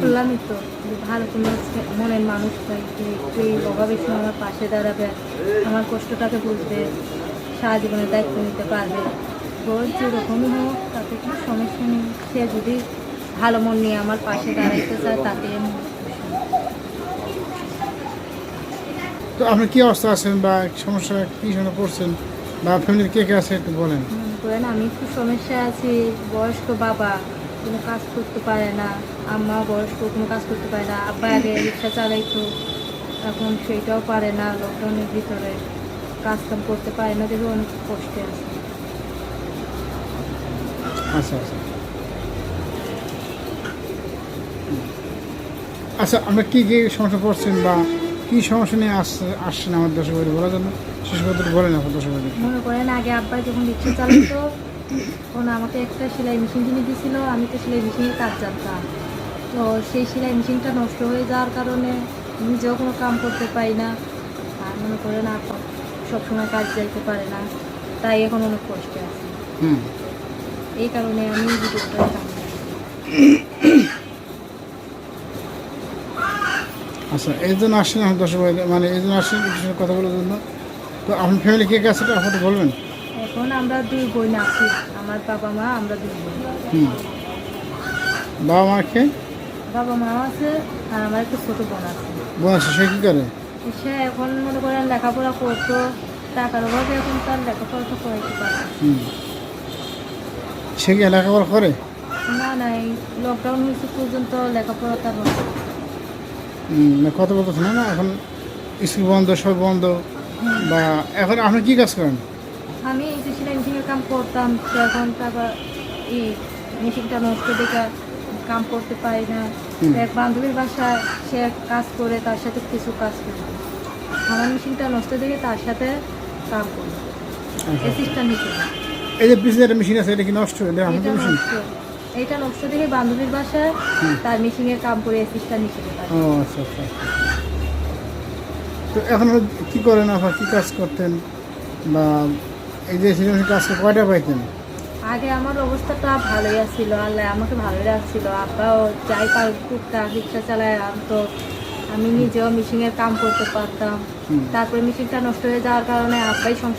বললামই তো ভালো কোনো মনের মানুষ যে একটু এই অভাবের সময় আমার পাশে দাঁড়াবে আমার কষ্টটাকে বুঝবে সারা জীবনের দায়িত্ব নিতে পারবে। রোজ যেরকমই হোক তাতে কোনো সমস্যা নেই। সে যদি ভালো মন নিয়ে আমার পাশে দাঁড়াইতে চায় তাতে তো আপনি কি অবস্থা আছেন বা সমস্যা কি সমস্যা পড়ছেন? বা ফ্যামিলির কে কে আছে একটু বলেন। করেন আমি একটু সমস্যা আছি বয়স্ক বাবা। কোনো কাজ করতে পারে না আম্মা বয়স্ক কোনো কাজ করতে পারে না আব্বা আগে রিক্সা চালাইতো এখন সেইটাও পারে না লকডাউনের ভিতরে কাজ কাম করতে পারে না দেখে অনেক কষ্টে আছে। আচ্ছা আচ্ছা। আচ্ছা আমরা কী কী সমস্যা পড়ছেন বা কী সমস্যা নিয়ে আসছে আসছেন আমার দর্শক বলার জন্য? শেষ একটু বলেন আপনার দর্শক মনে করেন আগে আব্বা যখন রিক্সা চালাতো তখন আমাকে একটা সেলাই মেশিন কিনে দিয়েছিল আমি তো সেলাই মেশিনের কাজ জানতাম। তো সেই সেলাই মেশিনটা নষ্ট হয়ে যাওয়ার কারণে নিজেও কোনো কাম করতে পারি না। আর মনে করেন আপা সবসময় কাজ যাইতে পারে না। তাই এখন অনেক কষ্টে আছে। এই কারণে আমি ভিডিওটা আচ্ছা এই জন্য আসছেন দর্শক মানে এই জন্য আসছেন কথা বলার জন্য তো আপনার ফ্যামিলি কে কে আছে এটা আপনি বলবেন? এখন আমরা দুই বোন আছি আমার বাবা মা আমরা দুই বোন। হুম। বাবা মা কে? বাবা মা আছে আর আমার একটা ছোটো বোন আছে। বোন আছে সে কী করে? সে এখন মনে করেন লেখাপড়া করতো টাকার অভাবে এখন তার লেখাপড়াটা করাইতে পারে হুম। সে কি লেখাপড়া করে? না না এই লকডাউন হয়েছে পর্যন্ত লেখাপড়া তার কত বলতেছে না এখন স্কুল বন্ধ সব বন্ধ বা এখন আপনি কি কাজ করেন? আমি এই যে সেলাই মেশিনের কাম করতাম এখন তারপর এই মেশিনটা নষ্ট দেখে কাম করতে পারি না। এক বান্ধবীর বাসায় সে কাজ করে তার সাথে কিছু কাজ করে। আমার মেশিনটা নষ্ট দেখে তার সাথে কাম করি। আচ্ছা। অ্যাসিস্ট্যান্ট হিসেবে। এই যে একটা মেশিন আছে এটা কি নষ্ট? এটা নষ্ট। এটা নষ্ট দেখে বান্ধবীর বাসায় তার মেশিনের কাম করে অ্যাসিস্ট্যান্ট হিসেবে ও আচ্ছা আচ্ছা তো এখন কি করেন? আপনার কি কাজ করতেন? বা এই যে সিনেমা কাজ কয়টা পাইতেন? আগে আমার অবস্থাটা ভালোই আছিল আল্লাহ আমাকে ভালোই রাখছিল। আব্বাও যাই পার টুকটাক রিক্সা চালায় আনতো। আমি নিজেও মেশিনের কাম করতে পারতাম। তারপরে মেশিনটা নষ্ট হয়ে যাওয়ার কারণে আব্বাই সংসার